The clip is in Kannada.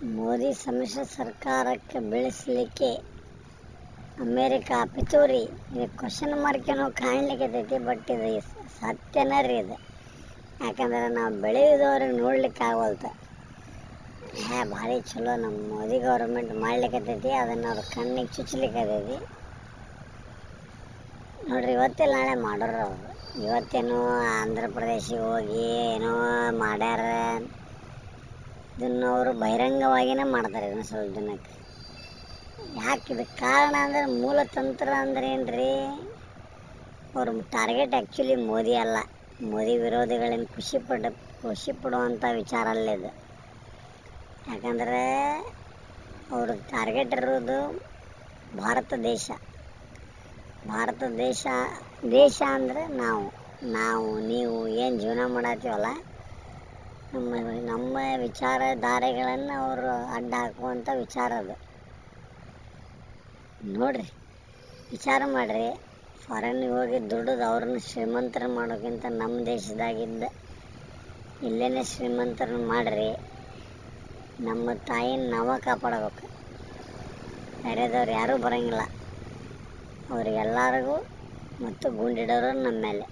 ಮೋದಿ ಸಮ್ಮಿಶ್ರ ಸರ್ಕಾರಕ್ಕೆ ಬೆಳೆಸಲಿಕ್ಕೆ ಅಮೇರಿಕಾ ಪಿತೂರಿ ಇದು ಕ್ವಶನ್ ಮಾರ್ಕ್ ಏನೋ ಕಾಣ್ಲಿಕ್ಕತ್ತೈತಿ ಬಟ್ ಇದು ಸತ್ಯನೇ ರೀ ಇದು. ಯಾಕಂದ್ರೆ ನಾವು ಬೆಳೆಯೋದವ್ರಿಗೆ ನೋಡ್ಲಿಕ್ಕೆ ಆಗೋಲ್ತ. ಹ್ಯಾ ಭಾರಿ ಚಲೋ ನಮ್ಮ ಮೋದಿ ಗೌರ್ಮೆಂಟ್ ಮಾಡ್ಲಿಕ್ಕತ್ತೈತಿ ಅದನ್ನು ಅವ್ರ ಕಣ್ಣಿಗೆ ಚುಚ್ಚಲಿಕ್ಕತ್ತೈತಿ ನೋಡ್ರಿ ಇವತ್ತಿಲ್ಲ ನಾಳೆ ಮಾಡೋರು ಅವರು. ಇವತ್ತೇನೋ ಆಂಧ್ರ ಪ್ರದೇಶಿಗೆ ಹೋಗಿ ಏನೋ ಮಾಡ್ಯಾರ. ಇದನ್ನು ಅವರು ಬಹಿರಂಗವಾಗಿನೇ ಮಾಡ್ತಾರೆ ಇದನ್ನು ಸ್ವಲ್ಪ ಜನಕ್ಕೆ ಯಾಕೆ ಇದಕ್ಕೆ ಕಾರಣ ಅಂದ್ರೆ ಮೂಲತಂತ್ರ ಅಂದ್ರೆ ರೀ ಅವ್ರ ಟಾರ್ಗೆಟ್ ಆ್ಯಕ್ಚುಲಿ ಮೋದಿ ಅಲ್ಲ. ಮೋದಿ ವಿರೋಧಿಗಳೇನು ಖುಷಿ ಪಡ, ಖುಷಿ ಪಡುವಂಥ ವಿಚಾರ ಅಲ್ಲ ಇದು. ಯಾಕಂದರೆ ಅವ್ರ ಟಾರ್ಗೆಟ್ ಇರೋದು ಭಾರತ ದೇಶ. ಭಾರತ ದೇಶ ದೇಶ ಅಂದರೆ ನಾವು. ನಾವು, ನೀವು ಏನು ಜೀವನ ಮಾಡತ್ತೀವಲ್ಲ? ನಮ್ಮ ನಮ್ಮ ವಿಚಾರಧಾರೆಗಳನ್ನು ಅವರು ಅಡ್ಡ ಹಾಕುವಂಥ ವಿಚಾರ ಅದು. ನೋಡ್ರಿ, ವಿಚಾರ ಮಾಡಿರಿ. ಫಾರಿನ್ಗೆ ಹೋಗಿ ದುಡಿದು ಅವ್ರನ್ನ ಶ್ರೀಮಂತರ ಮಾಡೋಕ್ಕಿಂತ ನಮ್ಮ ದೇಶದಾಗಿದ್ದ ಇಲ್ಲೇ ಶ್ರೀಮಂತರನ್ನ ಮಾಡಿರಿ. ನಮ್ಮ ತಾಯಿನ ನಾವ ಕಾಪಾಡಬೇಕು. ಬೇರೆದವ್ರು ಯಾರೂ ಬರೋಂಗಿಲ್ಲ. ಅವ್ರಿಗೆಲ್ಲರಿಗೂ ಮತ್ತು ಗುಂಡಿಡೋರು ನಮ್ಮ ಮೇಲೆ.